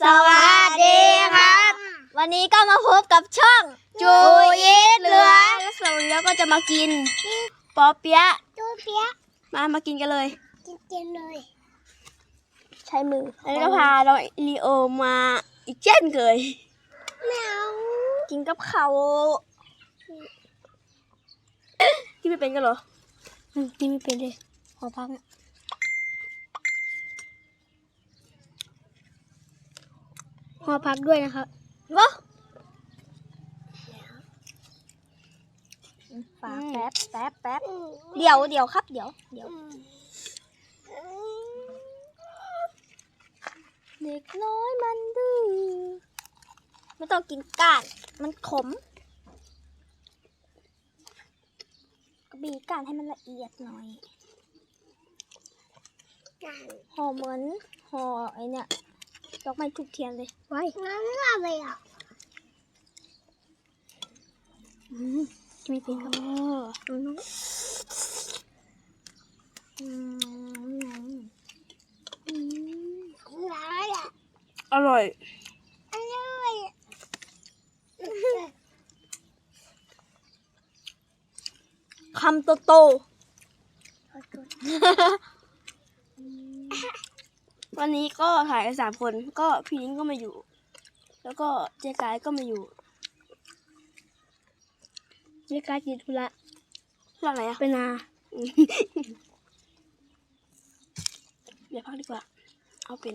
สวัสดีครับ วันนี้ก็มาพบกับช่องจูยิดเหลือแล้วสแล้วก็จะมากินปอเปี๊ยะตัวเปียกมามากินกันเลย กินเต็มเลย ใช้มือแล้วก็พาเราลีโอมาอีกเช่นเคยแมวกินกับเขาวกินไม่เป็นกันเหรอกินไม่เป็นเลยขอพักนะ ขอพักด้วยนะครับว้าฝากแป๊บแป๊บแป๊บเดี๋ยวเดี๋ยวครับ เดี๋ยวเดี๋ยวเด็กน้อยมันดื้อไม่ต้องกินก้านมันขมก็บีบก้านให้มันละเอียดหน่อยกันห่อเหมือนห่อไอเนี่ย ดอกไม้ทุกเทียนเลยไว้งั้นอะไรอะอืมกินไม่เป็นครับอืมอืมอืมอะไรอะอร่อยอะไรอะคำโตโต วันนี้ก็ถ่ายกันสามคน ก็พี่นิ้งก็มาอยู่ แล้วก็เจ๊กายก็มาอยู่ เจ๊กายติดธุระธุระอะไรอะไปนา เดี๋ยวพักดีกว่า เอาเป็น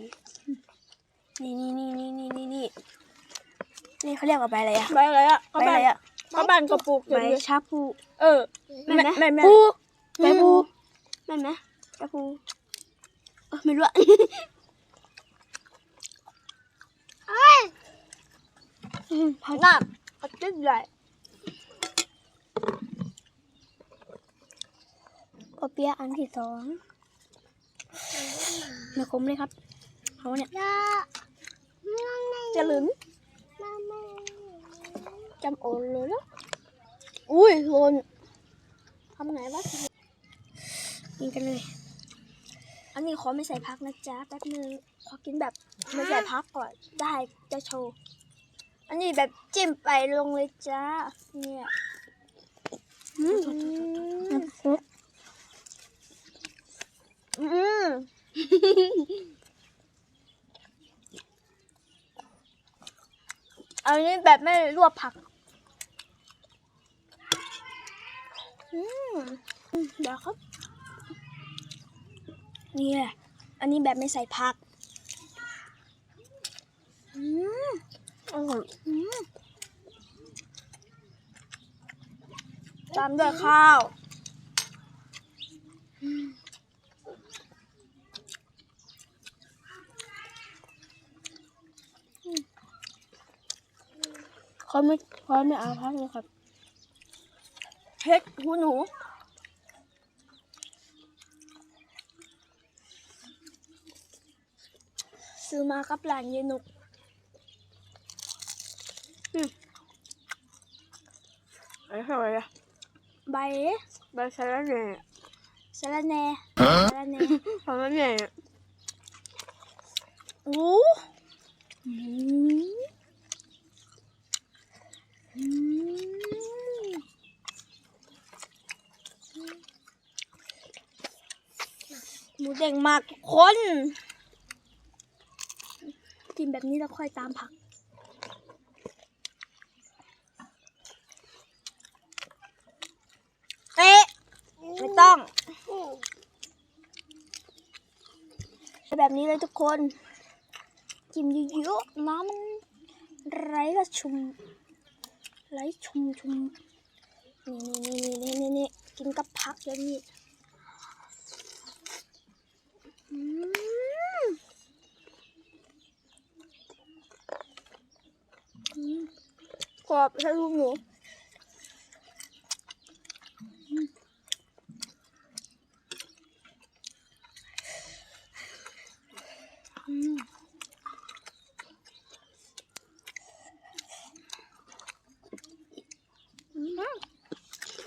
นี่นี่นี่นี่นี่นี่นี่นี่เขาเรียกว่าใบอะไรอะใบอะไรอะใบอะไรอะก็บ้านก็ปลูกอใบยู่ดีชาพูเออแม่นไหมแม่แม่ปูใบปูแม่นไหมชาพูเออ ไม่รู้อะพักน้ำก็จิ้มใหญ่ปอเปี๊ยะอันที่สองไม่คมเลยครับเขาเนี่ยยาน้องในจะลืมมามาจำโอนเลยเนาะอุ้ยโอนทำไงวะกินกันเลย อันนี้ขอไม่ใส่พักนะจ๊ะแป๊บนึงขอกินแบบไม่ใส่พักก่อนได้จะโชว์อันนี้แบบจิ้มไปลงเลยจ้า เนี่ยอืมอืมอันนี้แบบไม่ลวกผัก อืมเดี๋ยวครับ นี่แหละ อันนี้แบบไม่ใส่ผัก อืมอร่อยอืมตามด้วยข้าวเขาไม่เขาไม่เอาพักเลยครับเฮ็ดหูหนู ซื้อมากับหลานเยนุกอืมไอ้อะไรอะใบใบสะระแหน่สะระแหน่สะระแหน่สะระแหน่โอ้อืมอืมหมูเด้งมากทุกคน กินแบบนี้แล้วค่อยตามผักเตะไม่ต้อง แบบนี้เลยทุกคน กินเยอะๆน้ำมันไหลละชุมไหลชุมชุมนี่นี่นี่นี่นี่กินกับผักอย่างนี้อืมอืม กรอบใช่ลูกหนูอืม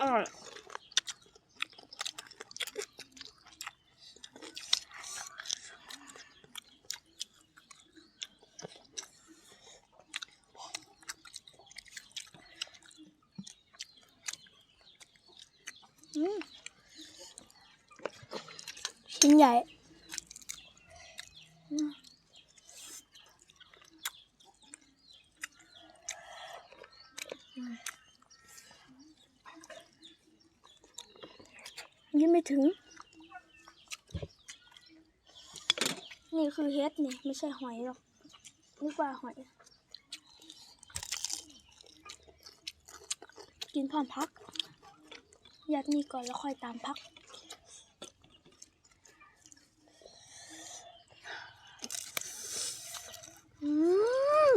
อร่อย ชิ้นใหญ่ยังไม่ถึง นี่คือเฮ็ดนี่ ไม่ใช่หอยหรอกนึกว่าหอย กินพร้อมพัก ยัดนี่ก่อนแล้วค่อยตามพัก อืม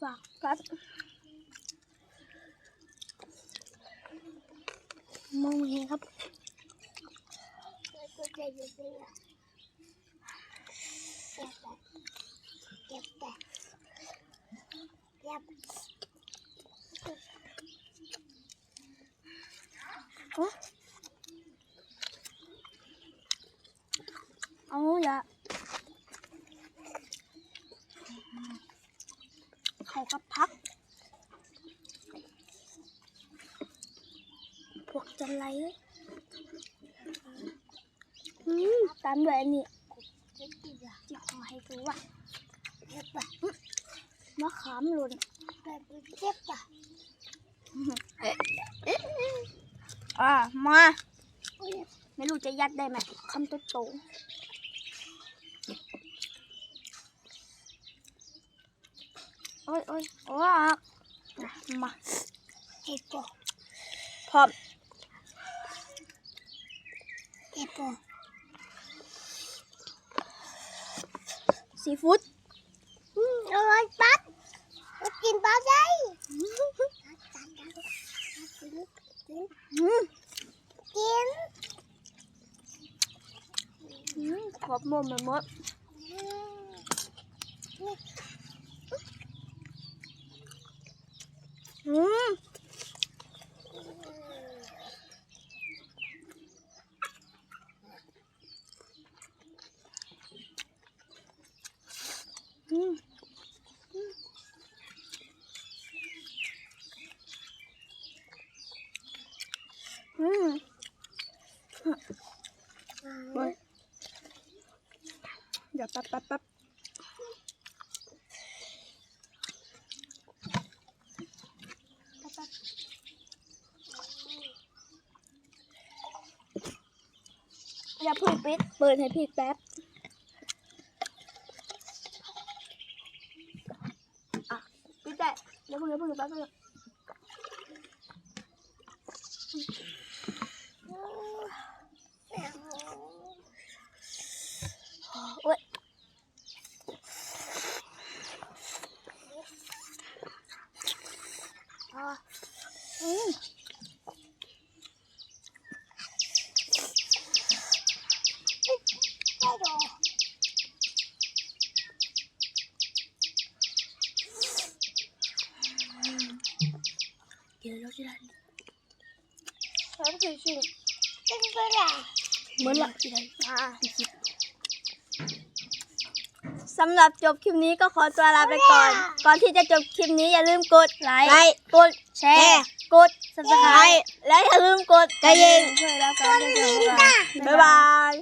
ฝากกัดมองเห็นครับก็จะอยู่ดีอะเก็บแต่ ยับเอาอย่าเขาก็พัก พวกจันไรอืมตามด้วยอันนี้เก็บดีอะจิขอให้ดูว่าเก็บแต่ มะขามหล่นแบบเก็บแต่อ่ามาไม่รู้จะยัดได้ไหมคำโตโตโอ้ยโอ้ยโอ้ยอะมาเก็บปอพร้อมเก็บปอซีฟู้ดอืมอร่อยปั๊บมากิ นปลาได้กินขอบมุมขอบหมดไปหมด อืม อืมอืมอืมเว้ยเดี๋ยวแปั๊บป๊บแป๊บป๊บแป๊บอย่าเพิ่งปิด เปิดให้พี่แป๊บปิดได้เดี๋ยวเพิ่งเดี๋ยวเพิ่งแป๊บนึงโอ้ย อ๋อ อืม ได้ดู กินแล้วจะได้ แล้วก็คือชื่อเป็นเพื่อนเหมือนละที่ไหนอ่าสำหรับจบคลิปนี้ก็ขอตัวลาไปก่อน ก่อนที่จะจบคลิปนี้อย่าลืมกดไลค์กดแชร์ กด subscribe และอย่าลืมกดกระดิ่งเพื่อรับการแจ้งเตือนของเราบ๊ายบาย